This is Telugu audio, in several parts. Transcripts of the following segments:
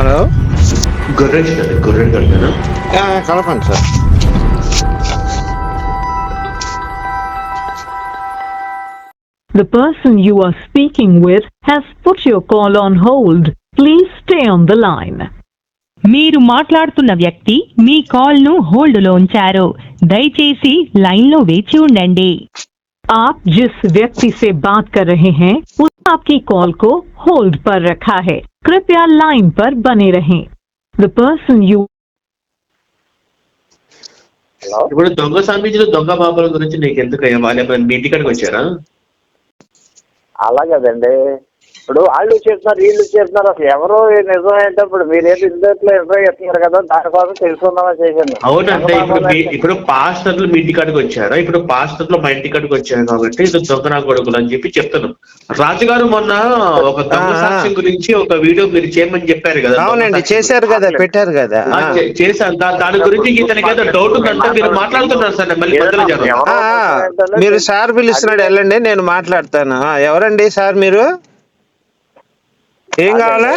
హలో గొర్రెంట్ అండి గొర్రెంట్ అంటారా ఆ, కలపండి sir The person you are speaking with has put your call on hold. Please stay on the line. మీరు మాట్లాడుతున్న వ్యక్తి మీ కాల్ను హోల్డ్లో ఉంచారు దయచేసి లైన్లో వేచి ఉండండి आप जिस व्यक्ति से बात कर रहे हैं उसने आपकी कॉल को होल्ड पर रखा है कृपया लाइन पर बने रहें द पर्सन यू హలో ఇప్పుడు దొంగ స్వామీజీలు దొంగ బాబాల గురించి నీకు ఎందుకు వాళ్ళు ఏమైనా మీ ఇంటికాడికి వచ్చారా అలాగదండి ఇప్పుడు వాళ్ళు చేస్తున్నారు వీళ్ళు చేస్తున్నారు. అసలు ఎవరు నిజం ఏంటో ఇప్పుడు మీరేదో ఇందులో ఎంతో చెప్తున్నారు కదా దానికోసం తెలుసుకుందామని చేశాను. అవునంటే ఇప్పుడు మీ ఇప్పుడు పాస్టర్లు మీ ఇంటికాడికి వచ్చారా? ఇప్పుడు పాస్టర్లు మా ఇంటికాడికి వచ్చారు కాబట్టి ఇది దొంగ నా కొడుకులు అని చెప్పి చెప్తాను. రాజుగారు మొన్న ఒక దొంగ ఆ, ఆ. సాక్ష్యం గురించి ఒక వీడియో మీరు చేయమని చెప్పారు కదా దొంగ అవునండి సాక్ష్యం చేశారు కదా పెట్టారు కదా. ఆ, చే- చేశాను దా- దాని గురించి ఇతనికి ఏదో డౌట్ ఉందంటే మీరు మాట్లాడుతున్నారు సార్ మళ్ళీ. ఆ, ఆ, మీరు సార్ పిలుస్తున్నాడు వెళ్ళండి నేను మాట్లాడతాను. ఆ, ఎవరండి సార్ మీరు? ఏం కావాలా?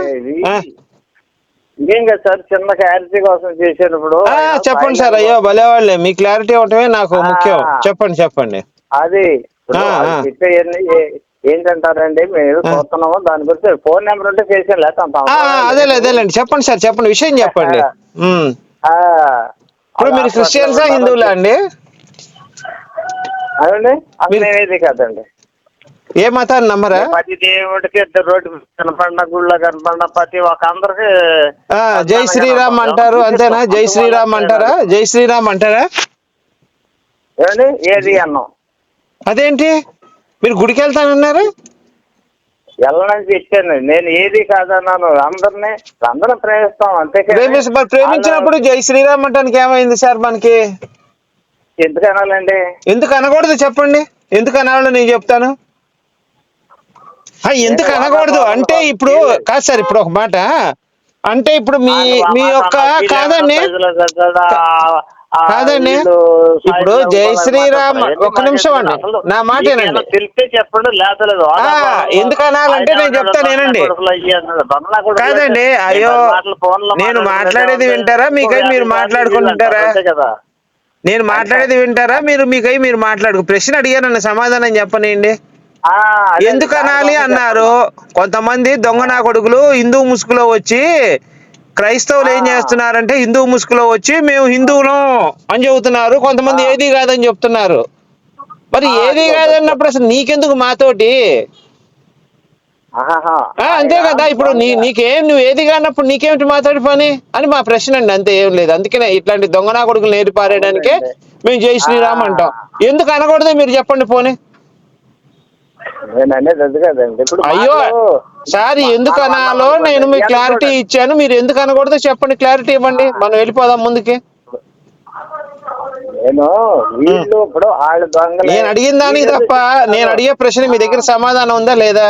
కదా సార్ చిన్న క్లారిటీ కోసం చేశాను ఇప్పుడు. ఆ, చెప్పండి సార్ అయ్యో భలేవాళ్ళే. మీ క్లారిటీ ఇవ్వటమే నాకు ముఖ్యం. చెప్పండి చెప్పండి. అది ఏంటంటారండి? మేము చూస్తున్నాము దాని గురించి ఫోన్ నెంబర్ ఉంటే చేసాను లేదు. అదేలే అదేలేండి చెప్పండి సార్ చెప్పండి. విషయం చెప్పండి. ఇప్పుడు మీరు క్రిస్టియన్సా హిందువులా అండి? అదండి నేనేది కాదండి. ఏ మతాన్ని నమ్మరా? ప్రతి దేవుడికి రోడ్డు మీద కనపడిన గుళ్ళో కనపడిన ప్రతి ఒక్క అందరికి జై శ్రీరామ్ అంటారు అంతేనా? జై శ్రీరామ్ అంటారా? జై శ్రీరామ్ అంటారా? ఏమండి ఏది అన్నాం? అదేంటి? మీరు గుడికి వెళ్తానన్నారు? వెళ్ళనని చెప్పాను నేను ఏది కాదన్నాను. అందరినీ అందరం ప్రేమిస్తాం అంతే ప్రేమించినప్పుడు జై శ్రీరామ్ అంటానికి ఏమైంది సార్ మనకి? ఎందుకు అనాలండి ఎందుకు అనకూడదు చెప్పండి. ఎందుకు అనాలో నేను చెప్తాను? ఎందుకు అనకూడదు? అంటే ఇప్పుడు కాదు సార్ ఇప్పుడు ఒక మాట. అంటే ఇప్పుడు మీ మీ యొక్క కాదండి. కాదండి. ఇప్పుడు జై శ్రీరామ్ ఒక్క నిమిషం అండి. నా మాట చెప్పండి ఆ, ఎందుకు అనాలంటే నేను చెప్తాను వినండి. కాదండి, అయ్యో, నేను మాట్లాడేది వింటారా? మీకై మీరు మాట్లాడుకుంటారా? కదా. నేను మాట్లాడేది వింటారా? మీరు మీకై మీరు మాట్లాడుకు ప్రశ్న అడిగానన్న సమాధానం చెప్పనండి ఎందుకు అనాలి అన్నారు? కొంతమంది దొంగ నా కొడుకులు హిందూ ముసుగులో వచ్చి క్రైస్తవులు ఏం. చేస్తున్నారంటే హిందూ ముసుగులో వచ్చి మేము హిందువులం అని చెబుతున్నారు. కొంతమంది. ఏది కాదని చెప్తున్నారు. మరి ఏది కాదన్నప్పుడు అసలు నీకెందుకు మాతోటి? అంతే కదా ఇప్పుడు నీ నీకేం నువ్వు ఏది కానప్పుడు నీకేమిటి మాతోటి పని? అని మా ప్రశ్న అండి అంతే ఏం లేదు. అందుకనే ఇట్లాంటి దొంగ నా కొడుకులు నేరి పారేయడానికే మేము జై శ్రీరామ్. అంటాం. ఎందుకు అనకూడదు మీరు చెప్పండి పోనీ. నేను అనేది అది కదండి ఇప్పుడు అయ్యో సార్ ఎందుకు అనాలో నేను మీకు. క్లారిటీ ఇచ్చాను. మీరు ఎందుకు అనకూడదో చెప్పండి క్లారిటీ ఇవ్వండి. మనం వెళ్ళిపోదాం ముందుకి. నేను వీళ్ళు ఇప్పుడు వాళ్ళు దొంగలు. నేను అడిగిన దానికి తప్ప నేను అడిగే ప్రశ్న మీ దగ్గర సమాధానం ఉందా లేదా?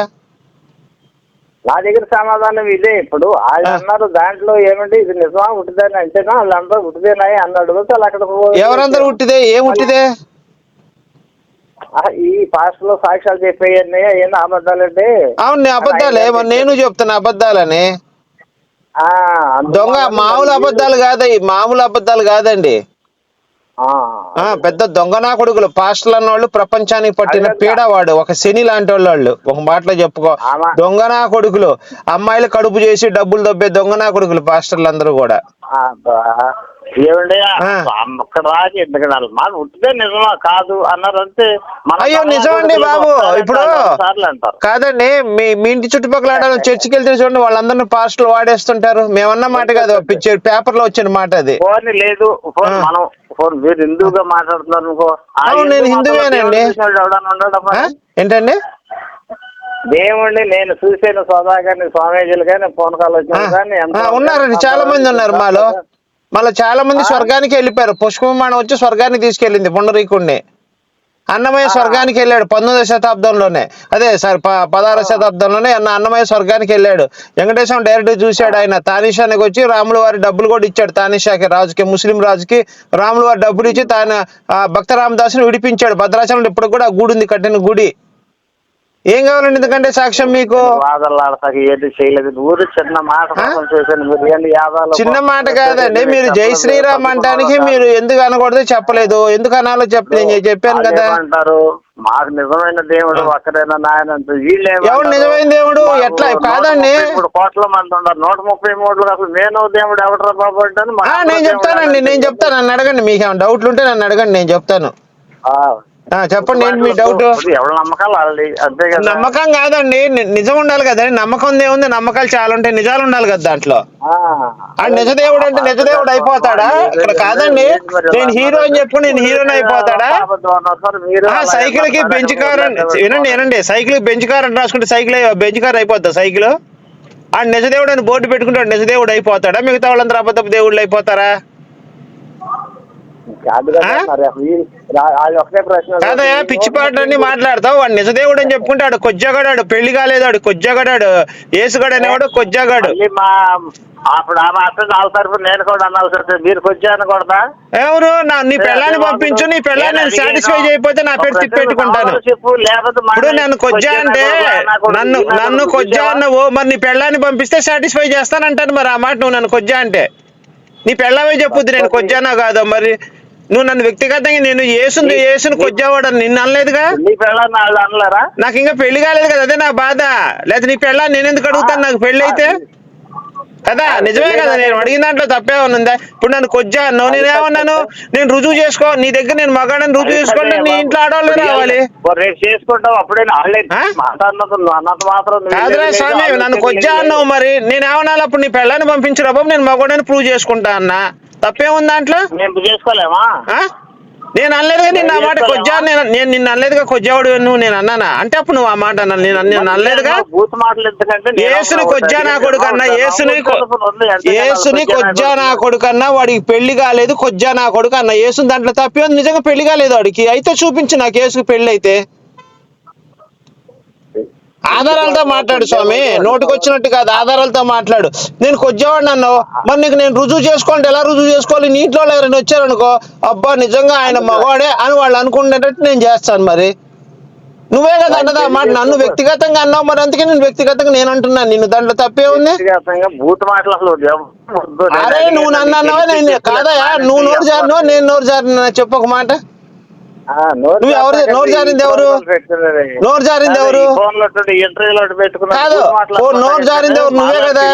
నా దగ్గర సమాధానం ఇదే. ఇప్పుడు వాళ్ళు. అన్నారు దాంట్లో ఏమంటే ఇది నిజమా ఉట్టిదని? అంటేనా వాళ్ళందరూ ఉట్టిదేనాయి అన్నాడు. వాళ్ళు అక్కడ ఎవరందరూ ఉట్టిదే? ఏం ఉట్టిదే? ఈ పాస్ట్లో సాక్ష్యాలు చెప్పేయన్ని ఏంది అబద్ధాలండి? అవును అబద్ధాలే. మరి నేను చెప్తున్నా అబద్ధాలని. దొంగ మామూలు అబద్ధాలు కాదయ్యి మామూలు అబద్ధాలు కాదండి. ఆ, ఆ పెద్ద దొంగ నా కొడుకులు. పాస్టల్ అన్నోళ్ళు ప్రపంచానికి పట్టిన. పీడవాడు ఒక శని లాంటి వాళ్ళు ఒక మాటలో చెప్పుకో. ఆమా. దొంగ నా కొడుకులు. అమ్మాయిలు కడుపు చేసి డబ్బులు దొబ్బే దొంగ నా కొడుకులు పాస్టర్లు అందరూ కూడా. ఏమండి. అక్కడ ఉట్టిదే నిజమా? కాదు అన్నారంటే మన అయ్యో నిజమండి బాబు. ఇప్పుడు అంటారు, సార్లు అంటారు. కాదండి మీ మీ ఇంటి చుట్టుపక్కల ఆడాలి చర్చికి వెళ్తే చూడండి వాళ్ళందరినీ పాస్టర్లు వాడేస్తుంటారు. మేమన్న మాట కాదు పేపర్లో వచ్చిన మాట అది. ఫోన్ లేదు ఫోన్. మనం ఫోన్ మీరు హిందూగా మాట్లాడుతున్నారు అనుకో నేను హిందూ మతంలో హిందువేనండి. దేవుడు చూసినోడు ఎవడన్నా ఉన్నాడా మరి? ఆ? ఏంటండి? దేవుణ్ణి నేను చూసాను సోదా గారిని స్వామీజీలు కానీ ఫోన్ కాల్ వచ్చిన కానీ ఉన్నారండి చాలా మంది ఉన్నారు మాలో. మళ్ళీ చాలా మంది? స్వర్గానికి వెళ్ళిపోయారు. పుష్పవిమానం వచ్చి స్వర్గానికి తీసుకెళ్ళింది పుండరీకుణ్ణి. అన్నమయ్య. స్వర్గానికి వెళ్ళాడు పంతొమ్మిదవ శతాబ్దంలోనే. అదే సార్ ప- పదహారవ శతాబ్దంలోనే అన్న అన్నమయ్య స్వర్గానికి వెళ్ళాడు. వెంకటేశ్వరం డైరెక్ట్ చూశాడు ఆయన. తానిషానికి వచ్చి రాముల వారి డబ్బులు కూడా ఇచ్చాడు తానిషాకి రాజుకి ముస్లిం రాజుకి. రాముల వారి డబ్బులు ఇచ్చి తాను భక్త రామదాసుని విడిపించాడు. భద్రాచలంలో ఇప్పుడు కూడా గుడి ఉంది కట్టిన గుడి. ఏం కావాలండి ఎందుకంటే సాక్ష్యం మీకు? వాదనలు ఆడతాక ఏంటి చేయలేదు. ఊరు చిన్న మాట కోసం చేశాను. మీరు ఏంటి యాదాలు చిన్న మాట కాదండి మీరు జై శ్రీరామ్ అంటానికి మీరు ఎందుకు అనకూడదు చెప్పలేదు? ఎందుకు అనాలో చెప్ నేను చెప్పాను కదా. అంటారు మాకు నిజమైన దేవుడు ఒక్కడైనా నాయన ఎవడు నిజమైన దేవుడు? ఎట్లా? కాదండి. ముప్పై మూడు కోట్ల మంది ఉన్నారు. నూట ముప్పై మూడు అసలు నేను దేవుడు ఎవడరా బాబు అంటే నేను చెప్తానండి నేను చెప్తాను. నన్ను అడగండి. మీకు ఏమైనా డౌట్లు ఉంటే నన్ను అడగండి నేను చెప్తాను. చెప్పండి ఏంటి మీ డౌట్ ఎవరి నమ్మకాలు వాళ్ళది అంతే కదా. నమ్మకం కాదండి నిజం ఉండాలి కదండి నమ్మకం ఏముంది నమ్మకాలు చాలా ఉంటాయి నిజాలు ఉండాలి కదా దాంట్లో. ఆ. నిజదేవుడు అంటే నిజదేవుడు అయిపోతాడా? ఇక్కడ కాదండి నేను హీరో అని చెప్పు నేను హీరోని అయిపోతాడా? సైకిల్కి బెంచ్ కార్ వినండి వినండి సైకిల్కి బెంచ్ కార్ అని రాసుకుంటే సైకిల్ బెంచ్ కార్ అయిపోద్దా సైకిల్ ఆ నిజదేవుడు అని బోర్డు పెట్టుకుంటాడు నిజదేవుడు అయిపోతాడా? మిగతా వాళ్ళందరూ అబద్ధపు దేవుళ్ళు అయిపోతారా కాదు కదా ఆ? మరి అసలు ఈ- రా- వాళ్ళు ఒకటే కాదయా పిచ్చిపాటలన్నీ మాట్లాడతావు. వాడు నిజదేవుడు అని చెప్పుకుంటాడు కొజ్జగాడాడు పెళ్ళి కాలేదాడు కొజ్జగాడాడు ఏసుగాడు అనేవాడు కొజ్జగాడు. అప్పుడు ఆ మాత్రం నేను కూడా మీరు కూడా ఎవరు? నా నీ పెళ్ళాన్ని పంపించు నీ పెళ్ళాన్ని నేను సాటిస్ఫై చేయకపోతే నా పేరు తిప్పి పెట్టుకుంటాను. చెప్పు లేకపోతే ఇప్పుడు నన్ను కొజ్జా అంటే నన్ను నన్ను కొజ్జా అన్నవు మరి నీ పెళ్ళాన్ని పంపిస్తే సాటిస్ఫై చేస్తానంటాను మరి ఆ మాట నువ్వు నన్ను కొజ్జా అంటే. నీ పెళ్ళామే చెప్పుద్ది నేను కొజ్జానా కాదో మరి? నువ్వు నన్ను వ్యక్తిగతంగా నేను ఏసుని ఏసుని అని నిన్ను అనలేదుగా? నాకు ఇంకా పెళ్ళి కాలేదు కదా అదే నా బాధ. లేదా నీ పెళ్ళాన్ని నేను ఎందుకు అడుగుతాను? నాకు పెళ్ళి అయితే? కదా నిజమే కదా నేను అడిగిన దాంట్లో తప్పే ఉందా ఇప్పుడు నన్ను కొజ్జా అన్నావు నేనేమన్నాను నేను రుజువు చేసుకో నీ దగ్గర నేను మగాడని రుజువు చేసుకోండి నీ ఇంట్లో ఆడవాళ్ళు రావాలి. కాదురా స్వామి నన్ను కొజ్జా. అన్నావు మరి. నేను ఏమన్నా అప్పుడు నీ పెళ్ళాన్ని పంపించరా బాబు నేను మగవాడని ప్రూవ్ చేసుకుంటా అన్నా. దాంట్లో? మేము చేసుకోలేమా? ఆ? నేను అనలేదుగా నిన్న ఆ మాట కొజ్జా నేను నేను నిన్ను అనలేదుగా కొజ్జావాడు నువ్వు నేను అన్నానా? అంటే అప్పుడు నువ్వు ఆ మాట అన్నా నేను నేను అనలేదుగా? ఒకటి కొజ్జా నా అడిగితే కొడుకు అన్న ఒకటి యేసుని కొ- నవ్వుకుంటూ వదిలే, అంతేగాని యేసుని కొజ్జా నా కొజ్జా నా కొడుకు. కొడుకు అన్న వాడికి పెళ్ళి కాలేదు కొజ్జా నా కొడుకు అన్న యేసుని దాంట్లో తప్పే ఉంది నిజంగా పెళ్ళి కాలేదు వాడికి. అయితే చూపించు నాకు యేసుకి పెళ్ళి అయితే. ఆధారాలతో మాట్లాడు స్వామి. నోటికొచ్చినట్టు కాదు ఆధారాలతో మాట్లాడు. నేను కొజ్జావాడిని అన్నావు. మరి నీకు నేను రుజువు చేసుకోవాలంటే ఎలా రుజువు చేసుకోవాలి? నీ ఇంట్లో వాళ్ళు ఎవరైనా వచ్చారనుకో అబ్బా నిజంగా ఆయన మగవాడే అని వాళ్ళు అనుకునేటట్టు నేను చేస్తాను మరి. నువ్వే కదా అన్నదా? మాట నన్ను వ్యక్తిగతంగా అన్నావు మరి అందుకే నేను వ్యక్తిగతంగా నేను అంటున్నాను. నిన్ను దాంట్లో తప్పే ఉంది? అరే నువ్వు నన్ను అన్నావా? నేను కాదయా నువ్వు నోరు జారినో నేను నోరు జారిన చెప్పు ఒక మాట. నువ్వు ఎవరు- నోరు జారింది ఎవరు? నోరు జారింది ఎవరు? కాదు. నోరు జారింది ఎవరు? నువ్వే కదా?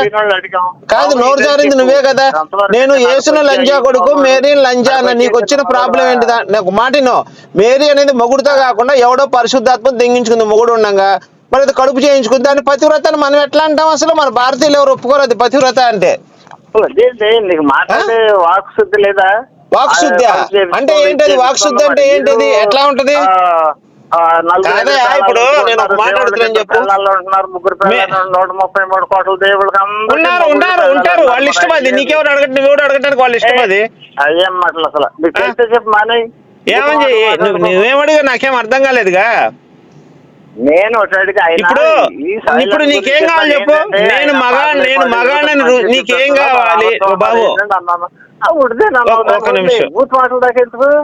కాదు నోరు జారింది. నువ్వే కదా? నేను యేసును వచ్చి లంజా కొడుకు మేరీ లంజా అన్న. నాకు వచ్చిన వచ్చి ప్రాబ్లం. ఏంటి నాకు మాటినో మేరీ అనేది మొగుడుతో కాకుండా ఎవడో పరిశుద్ధాత్మ తెంగించుకుంది మొగుడు ఉండగా. మరి అది కడుపు చేయించుకుంది. దాన్ని పతివ్రత మనం ఎట్లా అంటాం అసలు? మన భారతీయులు ఎవరు ఒప్పుకోరు అది పతివ్రత అంటే. నీకు మాట్లాడే వాక్ శుద్ధి లేదా? వాక్శుద్ధి. అంటే ఏంటది? వాక్శుద్ధి అంటే. ఏంటిది? ఎట్లా ఉంటది? ఇప్పుడు నేను ఒక మాట దేవుళ్ళకి అడుగుతున్నాను చెప్పు. నూట ముప్పై మూడు కోట్ల దేవుళ్ళకి ఉన్నారు ఉన్నారు ఉంటారు. వాళ్ళ ఇష్టం అది. నీకెవరు అడగట్టు నువ్వెవరు అడగటానికి వాళ్ళ ఇష్టం అది? అయ్యేం మాటలు అసలు. ఆ? తెలిస్తే చెప్పు మానే. ఏమని చెయ్యి? నువ్వు నువ్వేమడిగా నాకేం అర్థం కాలేదుగా. నేను ఇప్పుడు ఇప్పుడు నీకేం కావాలి చెప్పు? నేను మగా నేను మగానని నీకేం కావాలి? బాబు. ఒక-. నిమిషం.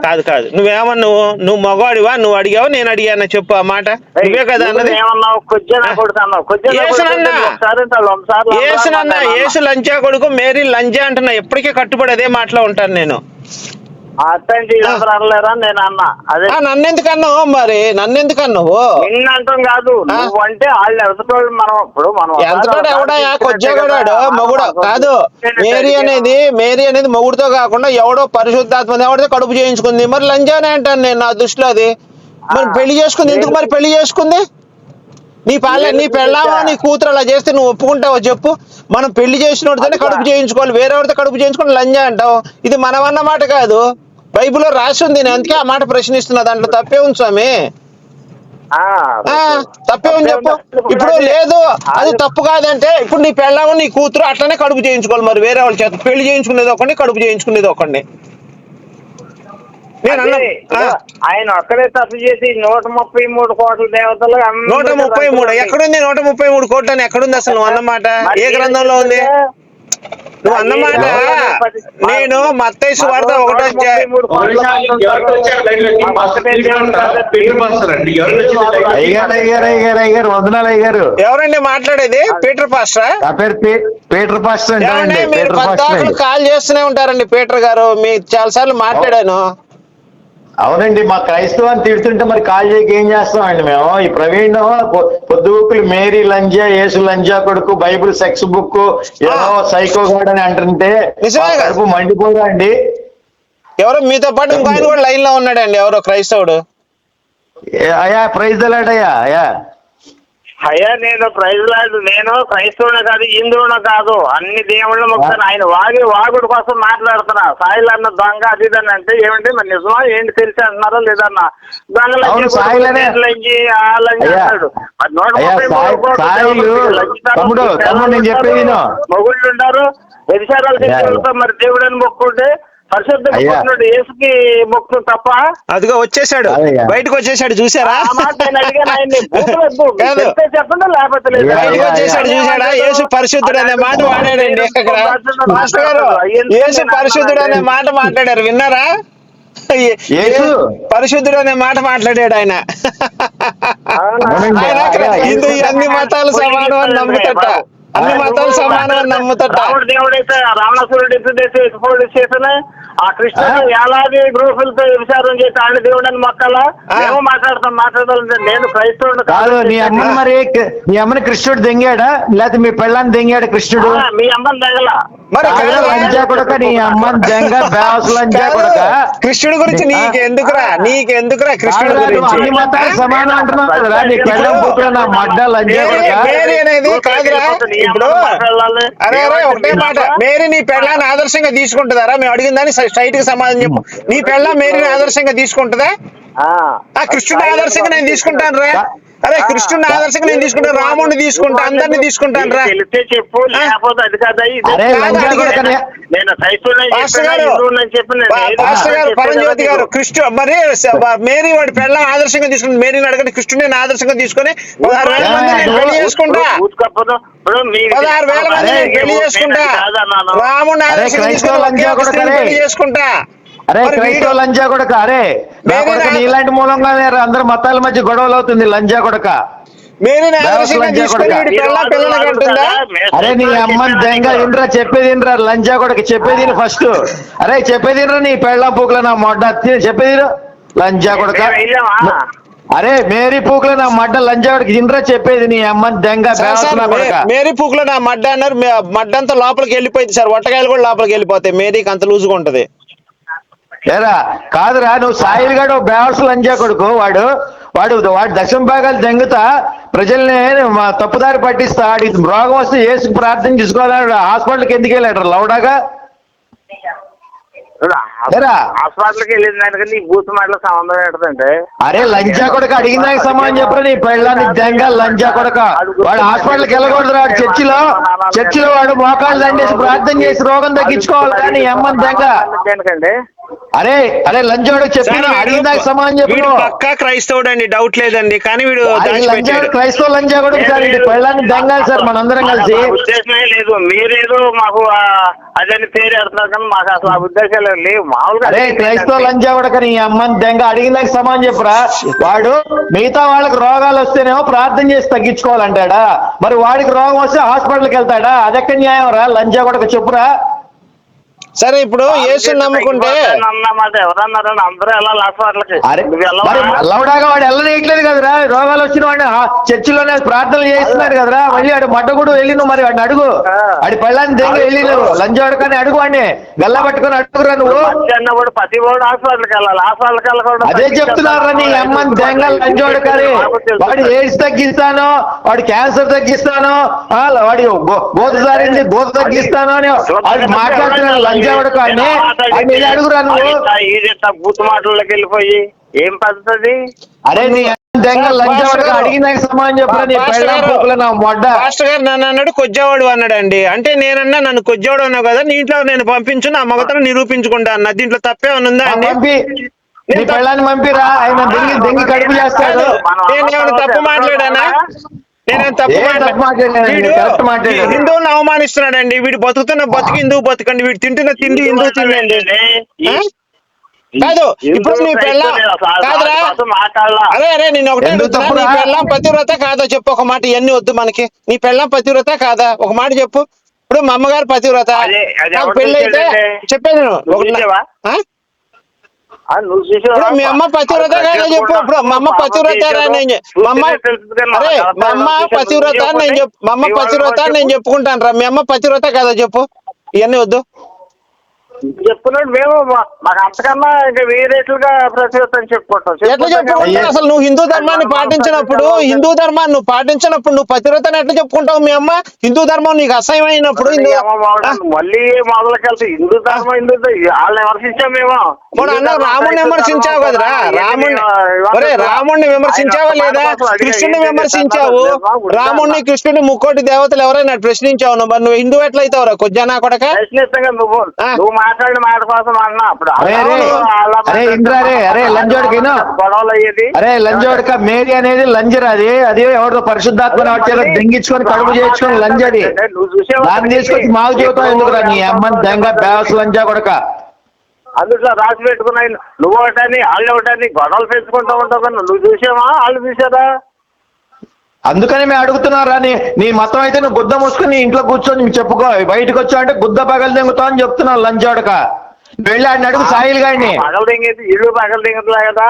కాదు కాదు. నువ్వేమన్నావు నువ్వు మగవాడివా? నువ్వు అడిగావు? నేను అడిగాను చెప్పు ఆ మాట. నువ్వే కదా అన్నది. ఏసునన్నా. ఏసు లంచా కొడుకు మేరీ లంజా అంటున్నా. ఎప్పటికీ కట్టుబడి అదే మాటలో ఉంటాను నేను. నేను అన్నా. అదే. ఆ నన్నెందుకు అన్నావు మరి? నన్నెందుకు అన్నావు? నిన్న అంటాం కాదు అంటే వాళ్ళు ఎదుటోళ్ళు మనం ఇప్పుడు మనం ఎంతటోడు ఎవడయా కొజ్జగడాడు. మొగుడు. కాదు. మేరీ అనేది మేరీ అనేది మొగుడుతో కాకుండా ఎవడో పరిశుద్ధాత్మ ఎవడితో కడుపు చేయించుకుంది? మరి లంజానే అంటాను నేను నా దృష్టిలో అది. మరి పెళ్ళి చేసుకుంది? ఎందుకు మరి పెళ్ళి చేసుకుంది? నీ పాలే నీ పెళ్ళామో? నీ కూతురు అలా చేస్తే నువ్వు ఒప్పుకుంటావో చెప్పు. మనం పెళ్ళి చేసినోడితోనే కడుపు చేయించుకోవాలి. వేరేవాడితో కడుపు చేయించుకొని లంజా అంటావు. ఇది మనమన్న మాట కాదు. బైబిల్లో రాసి ఉంది నేను అందుకే ఆ మాట ప్రశ్నిస్తున్నా దాంట్లో తప్పే ఉంది స్వామి. తప్పే ఉంది చెప్పు. ఇప్పుడు లేదు అది తప్పు కాదంటే ఇప్పుడు నీ పెళ్ళాము నీ కూతురు అట్లనే కడుపు చేయించుకోవాలి మరి వేరే వాళ్ళ చేత. పెళ్ళి చేయించుకునేది ఒకటి కడుపు చేయించుకునేది ఒకటి ఆయన ఒక్కడే తప్పు చేసి నూట ముప్పై మూడు కోట్ల దేవతలు నూట ముప్పై మూడు ఎక్కడుంది నూట ముప్పై మూడు కోట్లు అని ఎక్కడుంది అసలు అన్నమాట ఏ గ్రంథంలో ఉంది? నువ్వు అన్నమాట నేను మత్తయి సువార్త ఒకటో అయ్యారు వందనాలు అయ్యారు ఎవరండి మాట్లాడేది పీటర్ పాస్టరా నా పేరు పీ- పీటర్ పాస్టర్ మీరు పద్దాకులు. కాల్ చేస్తూనే ఉంటారండి పీటర్ గారు మీకు చాలా సార్లు మాట్లాడాను అవునండి మా క్రైస్తవాన్ని తిడుతుంటే మరి కాల్ చేయక ఏం చేస్తామండి మేము? ఈ ప్రవీణ్ పొ- పొద్దుగుకులు మేరీ లంజా యేసు లంజా కొడుకు బైబిల్ సెక్స్ బుక్ ఏదో సైకో గాడ్ అని అంటుంటే? కడుపు మండిపోదా అండి. ఎవరో మీతో పాటు ఇంకో ఆయన కూడా లైన్లో ఉన్నాడండి ఎవరో క్రైస్తవుడు? అయ్యా ప్రైజ్ దలాడయ్యా అయ్యా. అయ్యా నేను ప్రైజ్ లేదు నేను క్రైస్తవుడు కాదు హిందువుడు కాదు. అన్ని దేవుళ్ళు మొక్కుతాను ఆయన వాగి వాగుడు కోసం మాట్లాడుతున్నా. సాయిల్ అన్న దొంగ అది అంటే ఏమంటే మరి నిజమా ఏంటి తెలిసి అంటున్నారో లేదన్నా. దొంగ లంచి ఆ లంచి. అంటాడు. మరి నూట ముప్పై. మొగుళ్ళు ఉంటారు. వ్యభిచారాలు మరి దేవుడని మొక్కుంటే అదిగో వచ్చేసాడు. బయటకు వచ్చేసాడు చూసారా వచ్చేసాడు. చూసాడా యేసు పరిశుద్ధుడు అనే మాట వాడాడండి ఇక్కడ మాస్టర్ గారు యేసు పరిశుద్ధుడు అనే మాట మాట్లాడారు విన్నారా? యేసు? పరిశుద్ధుడు అనే మాట మాట్లాడాడు ఆయన. హిందూ అన్ని మతాలు సమానం అని నమ్ముతట. అన్ని మతాలు సమానం అని నమ్ముతట. రాముడు దేవుడు అయితే రావణాసురుడు ఎత్తు చేసి ఎత్తుపోడు చేసిన ఆ కృష్ణుడు ఏలాది గ్రూపులతో విచారం చేసి ఆయన దేవుడు అని మొక్కలా. మేము మాట్లాడతాం మాట్లాడాలంటే నేను క్రైస్తవుడు కాదు నీ అమ్మని మరి నీ అమ్మని కృష్ణుడు దెంగాడా? లేకపోతే మీ పెళ్ళాన్ని దెంగాడు కృష్ణుడు? మీ అమ్మని తగల మరి కాదు, కాదు. లంజా కొడక నీ అమ్మని దెంగ బేవస్ లంజా కాదు. కొడక? కృష్ణుడి గురించి. నీకెందుకురా? నీకెందుకురా కృష్ణుడి గురించి? మతాలు సమానం అంటున్నావు కదరా నీ పెళ్ళం పుట్టిన నా మడ్డ లంజా మేరీ అనేది కాదురా. ఇప్పుడు అరే అరే ఒకటే మాట. మేరీ నీ పెళ్ళాన్ని ఆదర్శంగా తీసుకుంటుందారా? మేము అడిగిన దాన్ని స్ట్రైట్గా సమాధానం చెప్పు నీ పెళ్ళ మేరీని ఆదర్శంగా తీసుకుంటుందా? ఆ. కృష్ణుడి ఆదర్శంగా నేను తీసుకుంటాను రా. అరే కృష్ణుడిని ఆదర్శంగా నేను తీసుకుంటాను. రాముడిని తీసుకుంటా అందరిని తీసుకుంటాను రా. తెలిస్తే చెప్పు లేకపోతే అది కాదా. నేను గారు నేను పరంజ్యోతి గారు. కృష్ణ మరి మేరీ వాడి పెళ్ళ ఆదర్శంగా తీసుకుని మేరీని అడగండి కృష్ణుడిని ఆదర్శంగా తీసుకొని పదహారు వేల మంది నేను పెళ్ళి చేసుకుంటా. పదహారు వేల మంది నేను పెళ్ళి చేసుకుంటా. రాముడిని ఆదర్శంగా తీసుకొని. పెళ్ళి చేసుకుంటా. అరే క్రైస్తవ లంజా కొడక అరే నా కొడక నీలాంటి మూలంగానే రా, అందరు మతాల మధ్య గొడవలు అవుతుంది లంజా కొడక. అరే నీ అమ్మని దెంగ ఇంద్రా చెప్పేది ఇంద్రా లంజా కొడక చెప్పేది ఫస్ట్. అరే చెప్పేది నీ పెళ్ళం పూకుల నా మొడ్డ తి- చెప్పేది. లంజా కొడక. అరే మేరీ పూకుల నా మడ్డ లంజా కొడక ఇంద్రా చెప్పేది నీ అమ్మని దెంగ మేరీ పూకులో నా మడ్డ అన్నారు మే- మడ్డ అంతా లోపలికి వెళ్ళిపోయింది సార్ వట్టకాయలు కూడా లోపలికి వెళ్ళిపోతాయి మేరీకి అంత లూజుగా ఉంటది. ఏరా కాదురా నువ్వు సాయిల్ గడు బేవర్స్ లంజా కొడుకు వాడు వాడు వాడు దశమ భాగాలు దెంగుతా ప్రజల్ని తప్పుదారి పట్టిస్తా వాడికి రోగం వస్తే ఏసుకు ప్రార్థన చేసుకోవాలని హాస్పిటల్కి ఎందుకు వెళ్ళాడు లౌడాగా? హాస్పిటల్కి వెళ్ళిన నీ బూత్ మాటలు సంబంధం ఏంటంటే? అరే లంజా కొడక అడిగిన దానికి సమానం చెప్పరా నీ పెళ్ళాన్ని దెంగ లంజా కొడక? వాడు హాస్పిటల్కి వెళ్ళకూడదు వాడు చర్చిలో చర్చిలో వాడు మోకాళ్ళు దండేసి ప్రార్థన చేసి రోగం తగ్గించుకోవాలి కానీ అమ్మని దెంగ. దేనికండి అరే అరే లంజోడు చెప్పిన? దానికి సమానం చెప్పు. పక్కా క్రైస్తవుడు అండి డౌట్ లేదండి. కానీ వీడు అది లంజా దాచిపెట్టాడు క్రైస్తవ లంజా కూడా సార్ ఇది పెళ్ళాన్ని దెంగాలి సార్ మనందరం కలిసి. ఉద్దేశమే లేదు. మీరేదో మాకు అదని పేరు పెడుతున్నారు కానీ మాకు అసలు ఆ ఉద్దేశాలు లేవు. మామూలుగా అరే క్రైస్తవ లంజా కూడా నీ అమ్మని దెంగ అడిగిన దానికి సమానం చెప్పురా? వాడు మిగతా వాళ్ళకి రోగాలు వస్తేనేమో ప్రార్థన చేసి తగ్గించుకోవాలంటాడా? మరి వాడికి రోగం వస్తే హాస్పిటల్కి వెళ్తాడా? అదెక్క న్యాయం రా? లంజా కూడా చెప్పురా. సరే ఇప్పుడు యేసు నమ్ముకుంటే? లౌడాగా వాడు వెళ్ళనీయట్లేదు కదరా? రోగాలు వచ్చిన వాడిని చర్చిలోనే ప్రార్థనలు చేస్తున్నారు కదరా? మళ్ళీ ఆడు మడ్డగుడు వెళ్ళి నువ్వు మరి వాడిని అడుగు. ఆడి పెళ్ళాన్ని దెంగ వెళ్ళి నువ్వు లంజాడు కానీ అడుగు వాడిని. గల్లా పట్టుకొని అడుగురా నువ్వు. వాడు అదే చెప్తున్నారా నీ అమ్మని దెంగల్ లంజోడు కానీ వాడు ఎయిడ్స్ తగ్గిస్తాను వాడు క్యాన్సర్ తగ్గిస్తాను వాడి గోత సారింది గోత తగ్గిస్తాను అని వాడు మాట్లాడుతున్నాడు కానీ వాడిని వెళ్ళి అడుగురా నువ్వు? బూత్ మాటల్లోకి వెళ్ళిపోయి ఏం పద్ధతి? అరే నీ చెప్పరా? మొడ్డ. గారు నన్ను అన్నాడు కొజ్జావాడు అన్నాడండి. అంటే నేనన్నా నన్ను కొజ్జావాడు అన్నావు కదా నీ ఇంట్లో నేను పంపించు నా మగతను నిరూపించుకుంటా అన్న. దీంట్లో తప్పే ఉందా పంపి. నీ పెళ్ళాన్ని పంపిరా. ఆయన దెంగి దెంగి కడుపు చేస్తాడు. కాదు. నేను ఏమైనా తప్పు మాట్లాడానా? నేనేం తప్పు హిందువులను అవమానిస్తున్నాడండి. వీడు బతుకుతున్న బతుకు హిందువు బతుకండి. వీడు తింటున్న తిండి హిందూ తిండి? కాదు ఇప్పుడు నీ పెళ్ళం కాదురా. అరే అరే నేను ఒకటే నీ? పెళ్ళం పతివ్రత కాదా చెప్పు. ఒక మాట ఇవన్నీ వద్దు మనకి. నీ పెళ్ళం పతివ్రత కాదా? ఒక మాట చెప్పు. ఇప్పుడు మా అమ్మగారు పతివ్రత. నాకు పెళ్ళి అయితే చూసాడండి? చెప్పేది నేను నువ్వు ఒక నా- చూసావా? ఆ? నువ్వు చూసావా? ఇప్పుడు మీ అమ్మ పతివ్రత అది కాదా చెప్పు ఇప్పుడు మా అమ్మ పతివ్రత మా అమ్మ అరే మా అమ్మ పతివ్రత నేను చెప్పు. మా అమ్మ పతివ్రత నేను చెప్పు. చెప్పుకుంటాను రా. మీ అమ్మ పతివ్రత కాదా చెప్పు. ఇవన్నీ వద్దు. చెప్తున్నాడు మేము మా- మాకు అంతకన్నా ఇంకా వేరేట్లుగా ప్రతివతం చెప్పుకుంటాం. ఎట్లా చెప్పుకుంటావు అసలు నువ్వు హిందూ ధర్మాన్ని పాటించినప్పుడు హిందూ ధర్మాన్ని నువ్వు పాటించినప్పుడు నువ్వు పతివ్రతని ఎట్లా చెప్పుకుంటావు మీ అమ్మ? హిందూ ధర్మం నీకు అసహ్యమైనప్పుడు హిందూ ఆ? మళ్ళీ మొదలుకెళ్తే హిందూ ధర్మం హిందూ వాళ్ళని విమర్శించాం మేము. మరి అన్న రాముడిని విమర్శించావు కదరా? రాముడిని ఒరే రాముడిని విమర్శించావా లేదా? కృష్ణుని విమర్శించావు? రాముడిని. కృష్ణుని ముక్కోటి దేవతలు ఎవరైనా ప్రశ్నించావు నువ్వు మరి నువ్వు హిందూ ఎట్లయితావురా? కొజ్జానా కొడక? ప్రశ్నిస్తాగా నువ్వు. నువ్వు మాట్లాడిన మాట కోసం అన్నా అప్పుడు అరే, వాళ్ళ అరే, ఇంద్ర, అరే, అరే, లంజోడికి విను. గొడవలు అయ్యేది. అరే లంజోడక మేరీ అనేది లంజర్ అది అది ఎవరితో పరిశుద్ధాత్మని వచ్చేదో దెంగించుకొని కడుపు చేయించుకొని లంజది? దాన్ని తీసుకొచ్చి మాకు చెబుతావు ఎందుకురా నీ అమ్మని దెంగ బ్యాస్ లంజా కొడక? అందుట్లో రాసి పెట్టుకున్నాయి నువ్వు ఒకటని వాళ్ళు ఒకటని గొడవలు పెంచుకుంటూ ఉంటావు కానీ నువ్వు చూసావా? వాళ్ళు చూసారా? అందుకని మేము అడుగుతున్నారా నీ నీ మతం అయితే నువ్వు గుద్ద మూసుకొని ఇంట్లో కూర్చొని చెప్పుకో బయటకు వచ్చావు అంటే గుద్ద పగలు దెంగుతావు అని చెప్తున్నావు లంజోడక వెళ్ళి ఆడిని అడుగు సాయిల్ దింగేది ఇల్లు పగలు దింగట్లే కదా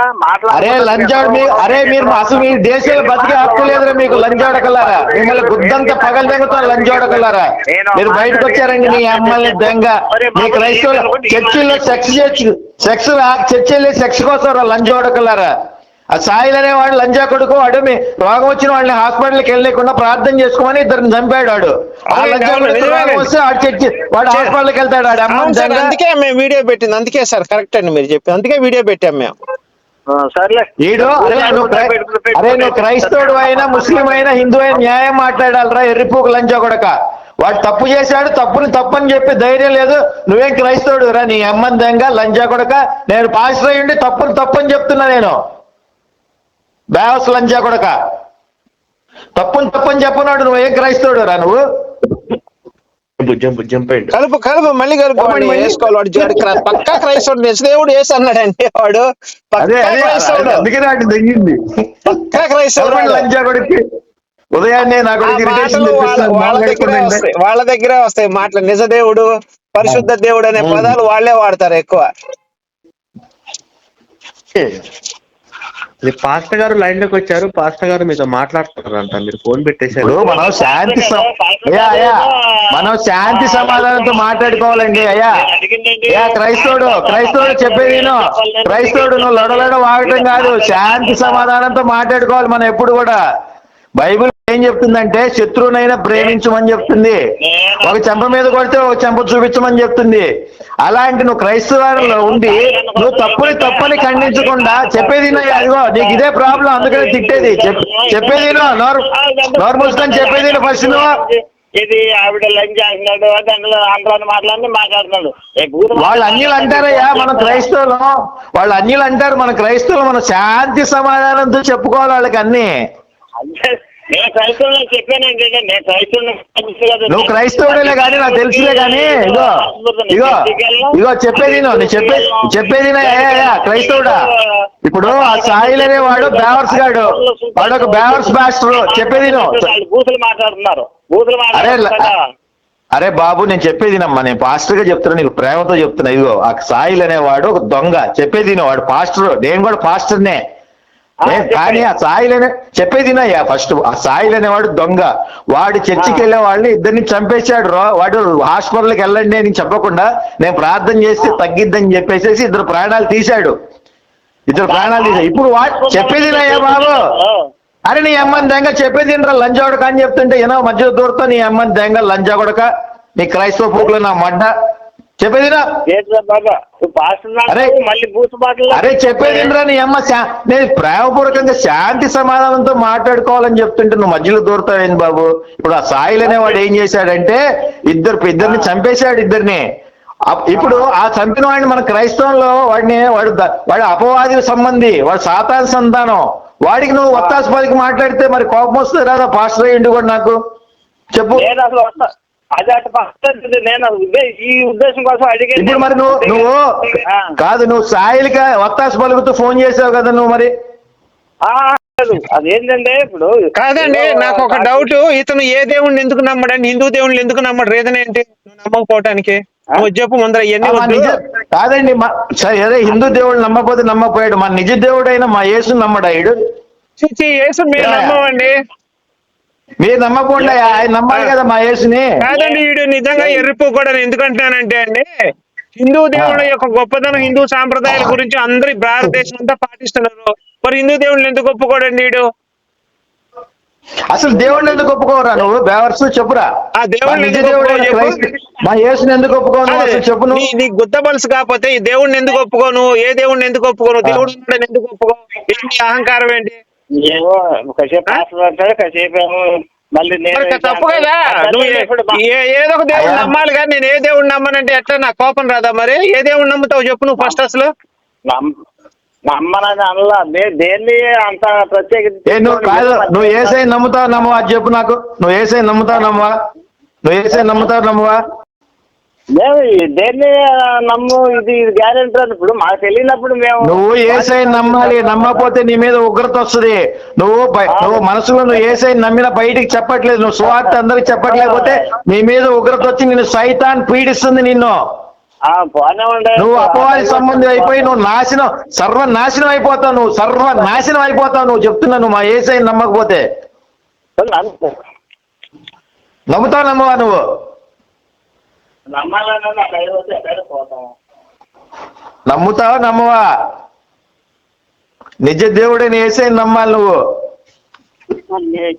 అరే లంచాడు మీ అరే మీరు అసలు మీ దేశంలో బతికే హక్కు లేదురా మీకు లంచాడకలారా మిమ్మల్ని గుద్దంతా పగలు దెంగుతారు లంచాడకలారా మీరు బయటకు వచ్చారండి మీ అమ్మల్ని దెంగ. మీ క్రైస్తవులు చర్చిల్లో సెక్స్ సెక్స్ చర్చిల్లో సెక్స్ కోసం రా లంచోడకలారా ఆ సాయిల్ అనేవాడు లంజా కొడుకు వాడు మీ రోగం వచ్చిన వాళ్ళని హాస్పిటల్కి వెళ్ళకుండా ప్రార్థన చేసుకోమని ఇద్దరిని చంపాడు వాడు. వస్తే వాడు చర్చి వాడు హాస్పిటల్కి వెళ్తాడు వాడు. అందుకే మేము వీడియో పెట్టింది. అందుకే సార్ కరెక్ట్ అండి మీరు చెప్పి అందుకే వీడియో పెట్టాం మేము. ఈడు అరే నువ్వు క్రైస్తవుడు అయినా ముస్లిం అయినా హిందూ అయినా న్యాయం మాట్లాడాలరా ఎర్రిపోకు లంచా కొడక. వాడు తప్పు చేశాడు తప్పుని తప్పని చెప్పి ధైర్యం లేదు. నువ్వేం క్రైస్తవుడు రా నీ అమ్మందంగా లంచా కొడక. నేను పాస్టర్ అయ్యి ఉండి తప్పుని తప్పని చెప్తున్నా నేను. బేవస్ లంచా కొడక. తప్పుని తప్పని చెప్పనాడు నువ్వేం క్రైస్తవుడు రా నువ్వు? కలుపు కలుపు మళ్ళీ కలుపు వేసుకోవాలి వాడు పక్కా క్రైస్తవుడు నిజదేవుడు వేసి అన్నాడండి వాడు అందుకే నాకు తెగింది. పక్కా క్రైస్తవుడు ఉదయాన్నే కొడుకు ఇరిటేషన్ మాటలు వాళ్ళ దగ్గరే వస్తాయి వాళ్ళ దగ్గరే వస్తాయి మాటలు. నిజ దేవుడు పరిశుద్ధ దేవుడు అనే పదాలు వాళ్ళే వాడతారు ఎక్కువ. అది పాస్టర్ గారు లైన్లోకి వచ్చారు పాస్టర్ గారు మీతో మాట్లాడుతున్నారంట మీరు ఫోన్ పెట్టేశారు. మనం శాంతి అయ్యా మనం శాంతి సమాధానంతో మాట్లాడుకోవాలండి అయ్యా. అయ్యా క్రైస్తవుడు క్రైస్తవుడు చెప్పేది నేను క్రైస్తవుడు నువ్వు లొడలొడ వాగటం కాదు శాంతి సమాధానంతో మాట్లాడుకోవాలి మనం ఎప్పుడు కూడా. బైబిల్ ఏం చెప్తుందంటే శత్రువునైనా ప్రేమించమని చెప్తుంది. ఒక చెంప మీద కొడితే ఒక చెంప చూపించమని చెప్తుంది. అలాంటి నువ్వు క్రైస్తవాలలో ఉండి నువ్వు తప్పుని తప్పని ఖండించకుండా చెప్పేది అదిగో నీకు ఇదే ప్రాబ్లం అందుకని తిట్టేది. చెప్- చెప్పేది విను, నోరు నోరు మూసుకొని చెప్పేది ఫస్ట్ నువ్వు. ఇది ఆవిడ లంచ్ అంటున్నాడు అందులో ఆంధ్రాన్ని మాట్లాడి మాట్లాడుతున్నాడు. వాళ్ళు అన్యులు అంటారయ్యా మన క్రైస్తవులు. వాళ్ళు అన్యులు అంటారు మన క్రైస్తవులు మన శాంతి సమాధానంతో చెప్పుకోవాలి వాళ్ళకి అన్ని నేను క్రైస్తవులు చెప్పానండి నేను క్రైస్తవుని నువ్వు క్రైస్తవుడేలే కానీ నాకు తెలుసులే కానీ ఇగో ఇగో ఇగో చెప్పేది నేను చెప్పే చెప్పేది క్రైస్తవుడా. ఇప్పుడు ఆ సాయిల్ అనేవాడు బేవర్స్ గాడు. వాడు ఒక బేవర్స్ మాస్టర్. చెప్పేది విను. వాళ్ళు బూతులు మాట్లాడుతున్నారు. బూతులు అరే మాట్లాడుతున్నారు అరే బాబు నేను చెప్పేది నమ్మా. నేను పాస్టర్గా చెప్తున్నా నీకు ప్రేమతో చెప్తున్నా. ఇదిగో ఆ సాయిల్ అనేవాడు ఒక దొంగ. చెప్పేది వాడు పాస్టర్. నేను కూడా పాస్టర్నే. కానీ ఆ సాయిల్ అనే చెప్పేది వినయ్యా ఫస్ట్. ఆ సాయిల్ అనేవాడు దొంగ. వాడు చర్చికి వెళ్ళే వాళ్ళని ఇద్దరిని చంపేశాడు రో. వాడు హాస్పిటల్కి వెళ్ళండి అని చెప్పకుండా నేను ప్రార్థన చేస్తే తగ్గిద్దని చెప్పేసి ఇద్దరు ప్రాణాలు తీశాడు. ఇద్దరు ప్రాణాలు తీశాడు. ఇప్పుడు వాడు చెప్పేది వినయ్యా బాబు. అరే నీ అమ్మని దెంగ చెప్పేది లంజావుడక అని చెప్తుంటే ఏదో మధ్య దూరతో నీ అమ్మని దెంగ లంజాగుడక నీ క్రైస్తవ పూకులు నా మడ్డ. పాస్టర్ అరే. చెప్పేది నీ అమ్మ నేను ప్రేమపూర్వకంగా శాంతి సమాధానంతో మాట్లాడుకోవాలని చెప్తుంటే నువ్వు మధ్యలో దూరతావేంది బాబు? ఇప్పుడు ఆ సాయిల్ అనేవాడు ఏం చేశాడంటే ఇద్దరు ఇద్దరిని చంపేశాడు ఇద్దరిని. ఇప్పుడు ఆ చంపిన వాడిని మన క్రైస్తవంలో వాడిని వాడు వాడు అపవాది సంబంధి వాడు సాతాన్ సంతానం. వాడికి నువ్వు ఒత్తాసు పలికి మాట్లాడితే మరి కోపం వస్తుంది రాదా? పాస్టర్ అయ్యిండి కూడా నాకు. చెప్పు. అది అటు పక్కన నేను అసలు ఉద్దే- ఈ ఉద్దేశం కోసం అడిగేది ఇప్పుడు మరి నువ్వు నువ్వు. కాదు నువ్వు సాయిలిక ఒత్తాసు పలుకుతూ ఫోన్ చేసావు కదా నువ్వు మరి. అదేంటంటే ఇప్పుడు కాదండి నాకు ఒక డౌట్. ఇతను ఏ దేవుణ్ణి ఎందుకు నమ్మడండి? హిందూ దేవుణ్ణి ఎందుకు నమ్మడు? రీజన్ ఏంటి? నువ్వు నమ్మకపోవటానికి. చెప్పు ముందర కాదండి మా సరే అదే హిందూ దేవుడు నమ్మకపోతే నమ్మకపోయాడు. మా నిజ దేవుడైన మా యేసు నమ్మడా ఈడు యేసు మీరు నమ్మవండి. మీరు నమ్మకుండా ఆయన నమ్మాలి కదా మా యేసుని కాదండి వీడు నిజంగా ఎర్రిపోకూడదు ఎందుకంటానంటే అండి హిందూ దేవుడు యొక్క గొప్పతనం హిందూ సాంప్రదాయాల గురించి అందరి భారతదేశం అంతా పాటిస్తున్నారు. మరి హిందూ దేవుళ్ళు ఎందుకు ఒప్పుకోడండి వీడు? అసలు దేవుడిని ఎందుకు ఒప్పుకోరా నువ్వు? బేవర్స్ చెప్పురా. ఆ దేవుడిని మా ఎందుకు యేసుని ఒప్పుకోను? చెప్పు నీ గుద్ద బలుసు కాకపోతే ఈ దేవుడిని ఎందుకు ఒప్పుకోను? ఏ దేవుడిని ఎందుకు ఒప్పుకోను? దేవుడు ఎందుకు ఒప్పుకో? ఏంటి అహంకారం ఏంటి? ఏమో కాసేపు పాస్టర్ అంటాడు కాసేపు ఏమో మళ్ళీ నేను మరి తప్పు కదా? నువ్వు ఏ- ఇప్పుడు బా- ఏ- ఏదో ఒక దేవుడు. నమ్మాలి కానీ నేను ఏ దేవుడు నమ్మనంటే ఎట్లా నా కోపం రాదా మరి? ఏ దేవుడు నమ్ముతావు చెప్పు నువ్వు ఫస్ట్ అసలు. నమ్- నమ్మనని అనలా. దేన్ని అంత ప్రత్యేకత ఏ నువ్వు కాదు నువ్వు ఏసై నమ్ముతావు నమ్మవా? అది చెప్పు నాకు. నువ్వు ఏసై నమ్ముతావు నమ్మవా? నువ్వు ఏసై నమ్ముతావు నమ్మవా? మేము దేన్ని నమ్ము ఇది గ్యారెంటీ అని ఇప్పుడు మాకు తెలియనప్పుడు మేము నువ్వు ఏసై నమ్మాలి నమ్మకపోతే నీ మీద ఉగ్రత వస్తుంది. నువ్వు నువ్వు మనసులో నువ్వు ఏసై నమ్మిన బయటికి చెప్పట్లేదు నువ్వు సువార్త అందరికి చెప్పట్లేకపోతే నీ మీద ఉగ్రత వచ్చి నిన్ను సైతాన్ పీడిస్తుంది నిన్ను. నువ్వు అపవాది సంబంధి అయిపోయి నువ్వు నాశనం సర్వ నాశనం అయిపోతావు నువ్వు సర్వ నాశనం అయిపోతావు నువ్వు చెప్తున్నా నువ్వు మా ఏసై నమ్మకపోతే. నమ్ము- నమ్ముతావు నమ్మవా నువ్వు? నమ్ముతావా నమ్మవా? నిజ దేవుడైన ఏసై నమ్మాలి నువ్వు.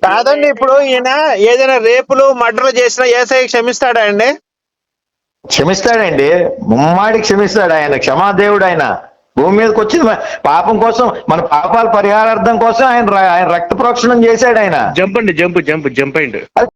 కాదండి ఇప్పుడు ఈయన ఏదైనా రేపులు మర్డర్లు చేసినా ఏసఐ క్షమిస్తాడా అండి క్షమిస్తాడండి. ముమ్మాడి క్షమిస్తాడు ఆయన క్షమాదేవుడు ఆయన. భూమి మీదకి వచ్చింది పాపం కోసం మన పాపాల పరిహారార్థం కోసం ఆయన ఆయన రక్త ప్రోక్షణం చేశాడు ఆయన. జంప్ అండి జంప్ జంప్ జంప్ అయింది అది